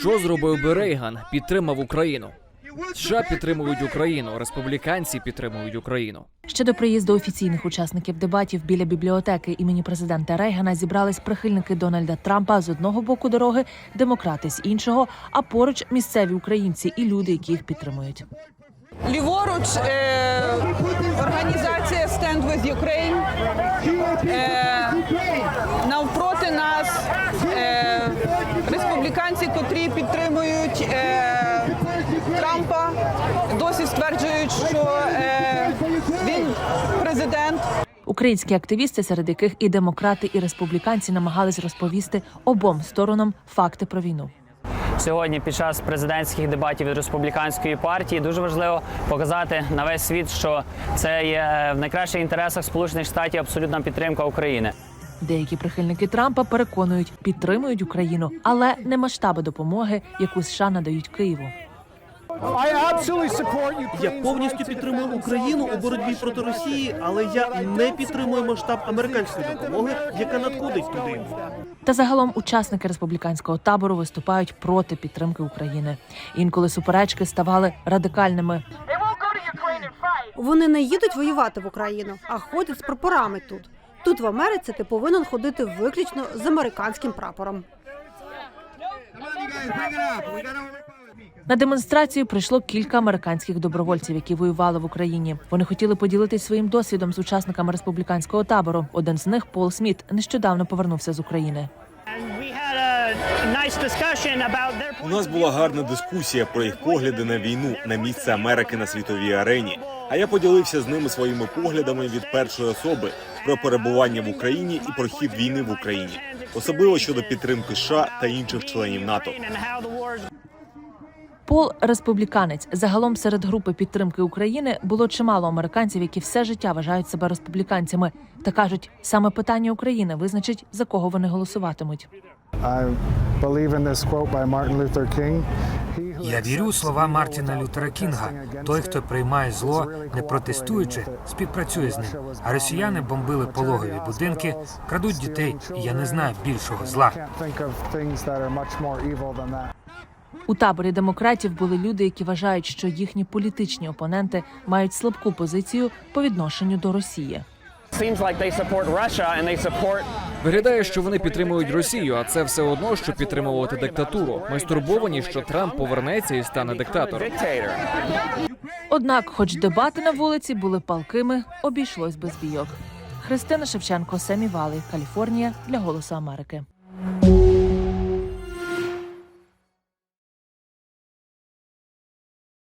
Що зробив би Рейган? Підтримав Україну. США підтримують Україну, республіканці підтримують Україну. Ще до приїзду офіційних учасників дебатів біля бібліотеки імені президента Рейгана зібрались прихильники Дональда Трампа з одного боку дороги, демократи з іншого, а поруч місцеві українці і люди, які їх підтримують. Ліворуч е, організація Stand with Ukraine. Е, навпроти нас е, республіканці, котрі підтримують е, Трампа, досі стверджують, що е, він президент. Українські активісти, серед яких і демократи, і республіканці намагались розповісти обом сторонам факти про війну. Сьогодні під час президентських дебатів від республіканської партії дуже важливо показати на весь світ, що це є е, в найкращих інтересах Сполучених Штатів абсолютна підтримка України. Деякі прихильники Трампа переконують, підтримують Україну, але не масштаби допомоги, яку США надають Києву. Я повністю підтримую Україну у боротьбі проти Росії, але я не підтримую масштаб американської допомоги, яка надходить туди. Та загалом учасники республіканського табору виступають проти підтримки України. Інколи суперечки ставали радикальними. Вони не їдуть воювати в Україну, а ходять з прапорами тут. Тут в Америці ти повинен ходити виключно з американським прапором. На демонстрацію прийшло кілька американських добровольців, які воювали в Україні. Вони хотіли поділитись своїм досвідом з учасниками республіканського табору. Один з них, Пол Сміт, нещодавно повернувся з України. У нас була гарна дискусія про їх погляди на війну, на місце Америки на світовій арені. А я поділився з ними своїми поглядами від першої особи про перебування в Україні і про хід війни в Україні, особливо щодо підтримки США та інших членів НАТО. Пол республіканець. Загалом серед групи підтримки України було чимало американців, які все життя вважають себе республіканцями та кажуть, саме питання України визначить за кого вони голосуватимуть. Я вірю у слова Мартіна Лютера Кінга. Той, хто приймає зло, не протестуючи, співпрацює з ним. А росіяни бомбили пологові будинки, крадуть дітей, і я не знаю більшого зла. У таборі демократів були люди, які вважають, що їхні політичні опоненти мають слабку позицію по відношенню до Росії. Виглядає, що вони підтримують Росію, а це все одно, що підтримувати диктатуру. Ми стурбовані, що Трамп повернеться і стане диктатором. Однак, хоч дебати на вулиці були палкими, обійшлось без бійок. Христина Шевченко, Семі Вали, Каліфорнія для Голосу Америки.